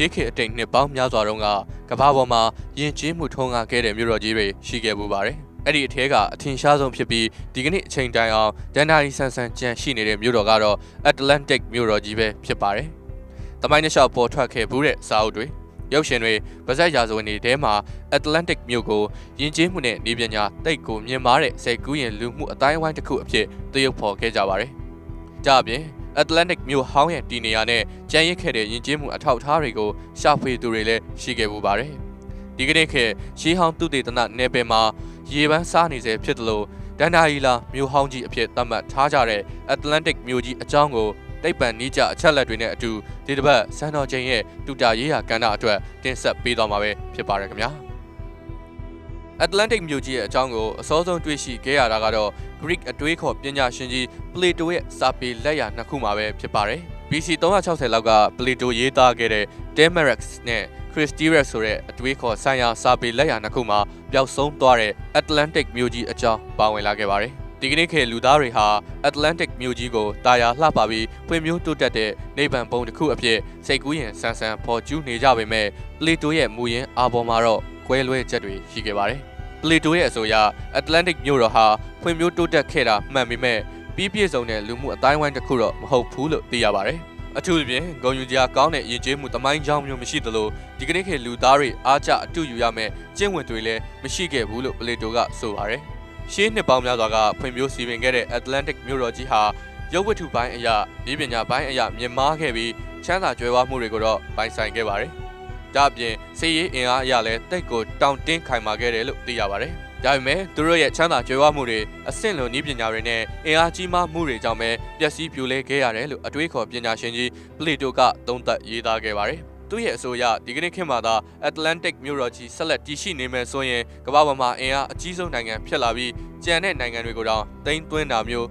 ရှေးခေတ်အတိတ်နှစ်ပေါင်းများစွာတုန်းကကမ္ဘာပေါ်မှာယဉ်ကျေးမှုထုံးကားခဲ့တဲ့မြို့တော်ကြီးတွေရှိခဲ့ပူပါတယ်။အဲ့ဒီအထက်ကအထင်ရှားဆုံးဖြစ်ပြီးဒီကနေ့အချိန်တိုင်အောင်ဒန်နာရီဆန်ဆန်ကြန့်ရှိနေတဲ့မြို့တော်ကတော့ Atlantic မြို့တော်ကြီးပဲဖြစ်ပါတယ်။တမိုင်းတစ်လျှောက်ပေါ်ထွက်ခဲ့ဘူးတဲ့စာအုပ်တွေရုပ်ရှင်တွေဗဇက်ရာဇဝင်တွေထဲမှာ Atlantic မြို့ကိုယဉ်ကျေးမှုနဲ့နေပညာတိတ်ကိုမြင်မာတဲ့စိတ်ကူးရင်လူမှုအတိုင်းအဝိုင်းတစ်ခုအဖြစ်သရုပ်ဖော်ခဲ့ကြပါတယ်။ကြအပြင် Atlantic မြို့ဟောင်းရဲ့တည်နေရာနဲ့ကြံရစ်ခဲ့တဲ့ယဉ်ကျေးမှုအထောက်အထားတွေကိုရှာဖွေသူတွေလည်းရှိခဲ့ပူပါတယ်။ဒီကနေ့ခေတ်ရှေးဟောင်းသူတေသနနယ်ပယ်မှာရေပန်းစားနေစေဖြစ်တယ်လို့ဒန်ဒါရီလာမြို့ဟောင်းကြီးအဖြစ်သတ်မှတ်ထားကြတဲ့ Atlantic မြို့ကြီးအကြောင်းကိုတိတ်ပံနီးကြအချက်လက်တွေနဲ့အတူဒီတစ်ပတ်စံတော်ချိန်ရဲ့တူတာရေးရာကဏ္ဍအတွက်တင်ဆက်ပေးသွားမှာပဲဖြစ်ပါတယ်ခင်ဗျာ။ Atlantic မြို့ကြီးရဲ့အကြောင်းကိုအစောဆုံးတွေ့ရှိခဲ့ရတာကတော့ Greek အတွေးခေါ်ပညာရှင်ကြီး Plato ရဲ့စာပေလက်ရာနှစ်ခုမှာပဲဖြစ်ပါတယ်။ BC 360လောက်က Plato ရေးသားခဲ့တဲ့ Demarax နဲ့ Christirax ဆိုတဲ့အတွေးခေါ်ဆိုင်ရာစာပေလက်ရာနှစ်ခုမှာပျောက်ဆုံးသွားတဲ့ Atlantic မြို့ကြီးအကြောင်းပါဝင်လာခဲ့ပါတယ်။ဒီကနေ့ခေတ်လူသားတွေဟာ Atlantic မြို့ကြီးကိုတာယာလှပပြီးဖွံ့ဖြိုးတိုးတက်တဲ့နေဗန်ပုံတစ်ခုအဖြစ်စိတ်ကူးရင်ဆန်းဆန်းဖော်ကျူးနေကြပေမဲ့ Plato ရဲ့မူရင်းအာဘော်မှာတော့ ကွဲလွဲချက်တွေရှိခဲ့ပါတယ်။ပလီတိုရဲ့အဆိုအရ Atlantic မြို့တော်ဟာဖွံ့ဖြိုးတိုးတက်ခဲ့တာမှန်ပေမဲ့ပြီးပြည့်စုံတဲ့လူမှုအတိုင်းအဝိုင်းတစ်ခုတော့မဟုတ်ဘူးလို့သိရပါတယ်။အထူးသဖြင့်ဂုံယူစရာကောင်းတဲ့ယဉ်ကျေးမှုတမိုင်းကြောင်းမျိုးမရှိသလိုဒီကနေ့ခေတ်လူသားတွေအားကျအတူယူရမယ့်ကျင့်ဝတ်တွေလည်းမရှိခဲ့ဘူးလို့ပလီတိုကဆိုပါတယ်။ရှေးနှစ်ပေါင်းများစွာကဖွံ့ဖြိုးစီပင်ခဲ့တဲ့ Atlantic မြို့တော်ကြီးဟာရုပ်ဝတ္ထုပိုင်းအရာဤပညာပိုင်းအရာမြင့်မားခဲ့ပြီးချမ်းသာကြွယ်ဝမှုတွေကိုတော့ပိုင်ဆိုင်ခဲ့ပါတယ်။ဒါအပြင် စီရေးအင်အားအရလည်းတိတ်ကိုတောင့်တင်းခိုင်မာခဲ့တယ်လို့သိရပါတယ်။ဒါပေမဲ့သူတို့ရဲ့ချမ်းသာကြွယ်ဝမှုတွေအဆင့်လွန်နည်းပညာတွေနဲ့အင်အားကြီးမားမှုတွေကြောင့်ပဲပျက်စီးပြိုလဲခဲ့ရတယ်လို့အတွေးခေါ်ပညာရှင်ကြီးပလီတိုကသုံးသပ်ရေးသားခဲ့ပါတယ်။သူ့ရဲ့အဆိုအရဒီကနေ့ခေတ်မှာသာ Atlantic မြို့တော်ကြီးဆက်လက်တည်ရှိနေမယ်ဆိုရင်ကမ္ဘာပေါ်မှာအင်အားအကြီးဆုံးနိုင်ငံဖြစ်လာပြီးကျန်တဲ့နိုင်ငံတွေကိုတော့တိမ့်သွင်းတာမျိုး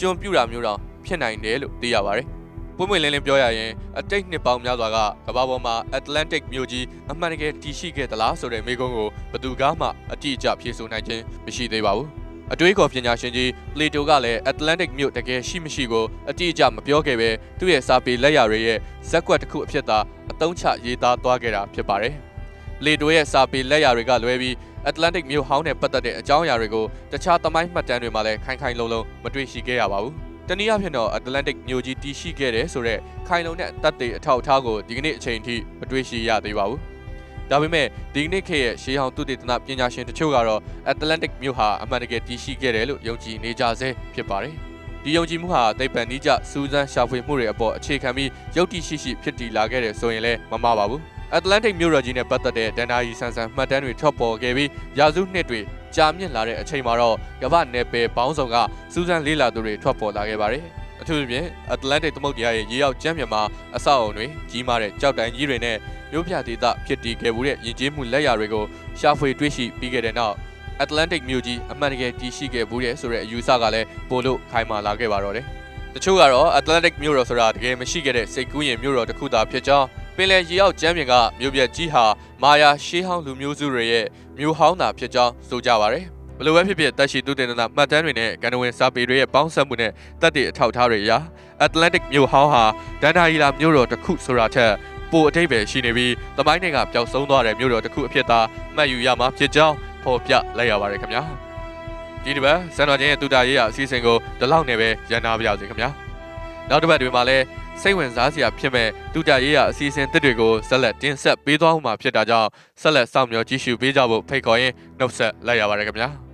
ကျွံပြူတာမျိုးတော့ဖြစ်နိုင်တယ်လို့သိရပါတယ်။ ပွင့်ပွင့်လင်းလင်းပြောရရင်အတိတ်နှစ်ပေါင်းများစွာကကမ္ဘာပေါ်မှာ Atlantic မြို့ကြီးအမှန်တကယ်တည်ရှိခဲ့သလားဆိုတဲ့မေးခွန်းကိုဘယ်သူကမှအတိအကျဖြေဆိုနိုင်ခြင်းမရှိသေးပါဘူး။အတွေးခေါ်ပညာရှင်ကြီး Plato ကလည်း Atlantic မြို့တကယ်ရှိမရှိကိုအတိအကျမပြောခဲ့ပဲသူ့ရဲ့စာပေလက်ရာတွေရဲ့ဇက်ကွက်တစ်ခုအဖြစ်သာအသုံးချရေးသားသွားခဲ့တာဖြစ်ပါတယ်။ Plato ရဲ့စာပေလက်ရာတွေကလွဲပြီး Atlantic မြို့ဟောင်းနဲ့ပတ်သက်တဲ့အကြောင်းအရာတွေကိုတခြားသမိုင်းမှတ်တမ်းတွေမှာလည်းခိုင်ခိုင်လုံလုံမတွေ့ရှိခဲ့ရပါဘူး။ တနည်းအားဖြင့်တော့ Atlantic မြို့ကြီးတည်ရှိခဲ့တယ်ဆိုတော့ခိုင်လုံတဲ့အသက်တွေအထောက်အထားကိုဒီကနေ့အချိန်အထိမတွေ့ရှိရသေးပါဘူး။ဒါပေမဲ့ဒီကနေ့ခေတ်ရဲ့ရှေးဟောင်းသုတေသနပညာရှင်တချို့ကတော့ Atlantic မြို့ဟာအမှန်တကယ်တည်ရှိခဲ့တယ်လို့ယုံကြည်နေကြဆဲဖြစ်ပါတယ်။ဒီယုံကြည်မှုဟာသိပ္ပံနည်းကျစူးစမ်းရှာဖွေမှုတွေအပေါ်အခြေခံပြီးယုတ်တိရှိရှိဖြစ်တည်လာခဲ့တယ်ဆိုရင်လည်းမမှားပါဘူး။ Atlantic မြို့တော်ကြီးနဲ့ပတ်သက်တဲ့ဒန်နာရီဆန်ဆန်မှတ်တမ်းတွေထွက်ပေါ်ခဲ့ပြီးရာစုနှစ်တွေ ကြာမြင့်လာတဲ့အချိန်မှာတော့ကမ္ဘာနယ်ပယ်ပေါင်းစုံကစူးစမ်းလေ့လာသူတွေထွက်ပေါ်လာခဲ့ပါတယ်။အထူးသဖြင့် Atlantic သမုဒ္ဒရာရဲ့ရေရောက်ကျမ်းမြေမှာအဆောက်အုံတွေကြီးမားတဲ့ကြောက်တိုင်ကြီးတွေနဲ့မြို့ပြဒေသဖြစ်တည်ခဲ့မှုတဲ့ယဉ်ကျေးမှုလက်ရာတွေကိုရှာဖွေတွေ့ရှိပြီးခဲ့တဲ့နောက် Atlantic မြို့ကြီးအမှန်တကယ်တည်ရှိခဲ့မှုတဲ့ဆိုတဲ့အယူဆကလည်းပိုလို့ခိုင်မာလာခဲ့ပါတော့တယ်။တချို့ကတော့ Atlantic မြို့တော်ဆိုတာတကယ်မရှိခဲ့တဲ့စိတ်ကူးရင်မြို့တော်တစ်ခုသာဖြစ်ကြောင်းပ င်လယ်ရေရောက်ကျမ်းပြင်ကမြို့ပြကြီးဟာမာယာရှေးဟောင်းလူမျိုးစုတွေရဲ့မြို့ဟောင်းသာဖြစ်ကြောင်းဆိုကြပါဗျ။ဘယ်လိုပဲဖြစ်ဖြစ်တက်ရှိသူတင်နာမှတ်တမ်းတွေနဲ့ကဏ္ဍဝင်စာပေတွေရဲ့ပေါင်းစပ်မှုနဲ့တက်တဲ့အထောက်အထားတွေအရ Atlantic မြို့ဟောင်းဟာဒန်ဒါရီလာမြို့တော်တစ်ခုဆိုတာထက်ပိုအတိတ်ပဲရှိနေပြီးသမိုင်းတွေကပျောက်ဆုံးသွားတဲ့မြို့တော်တစ်ခုအဖြစ်သာမှတ်ယူရမှာဖြစ်ကြောင်းဖော်ပြလိုက်ရပါတယ်ခင်ဗျာဒီတစ်ပတ်စံတော်ချင်းရဲ့တူတာရေးရအစီအစဉ်ကိုဒီလောက်နဲ့ပဲရန်နာပါရစေခင်ဗျာနောက်တစ်ပတ်တွေမှာလည်း စိတ်ဝင်စားစရာဖြစ်မဲ့တူတာရေးရအစီအစဉ်တစ်တွေကိုဆက်လက်တင်ဆက်ပေးသွားမှာဖြစ်တာကြောင့်ဆက်လက်စောင့်မျှော်ကြည့်ရှုပေးကြဖို့ဖိတ်ခေါ်ရင်းနှုတ်ဆက်လိုက်ရပါတယ်ခင်ဗျာ